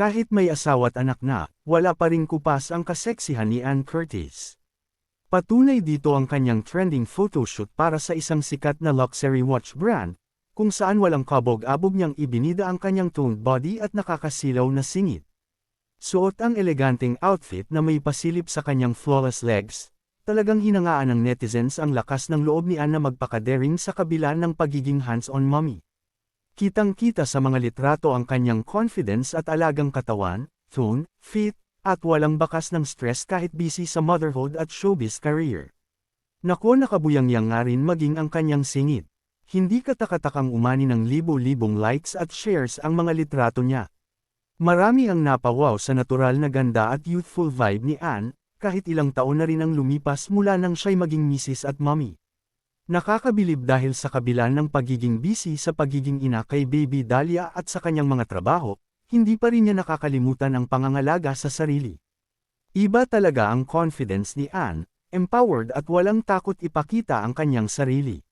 Kahit may asawa at anak na, wala pa ring kupas ang kaseksihan ni Ann Curtis. Patunay dito ang kanyang trending photoshoot para sa isang sikat na luxury watch brand, kung saan walang kabog-abog niyang ibinida ang kanyang toned body at nakakasilaw na singit. Suot ang eleganteng outfit na may pasilip sa kanyang flawless legs, talagang hinangaan ng netizens ang lakas ng loob ni Ann na magpakadering sa kabila ng pagiging hands-on mommy. Kitang-kita sa mga litrato ang kanyang confidence at alagang katawan, tone, fit, at walang bakas ng stress kahit busy sa motherhood at showbiz career. Nako nakabuyang-yang nga rin maging ang kanyang singit. Hindi katakatakang umani ng libo-libong likes at shares ang mga litrato niya. Marami ang napawaw sa natural na ganda at youthful vibe ni Anne, kahit ilang taon na rin ang lumipas mula nang siya'y maging misis at mommy. Nakakabilib dahil sa kabila ng pagiging busy sa pagiging ina kay Baby Dahlia at sa kanyang mga trabaho, hindi pa rin niya nakakalimutan ang pangangalaga sa sarili. Iba talaga ang confidence ni Anne, empowered at walang takot ipakita ang kanyang sarili.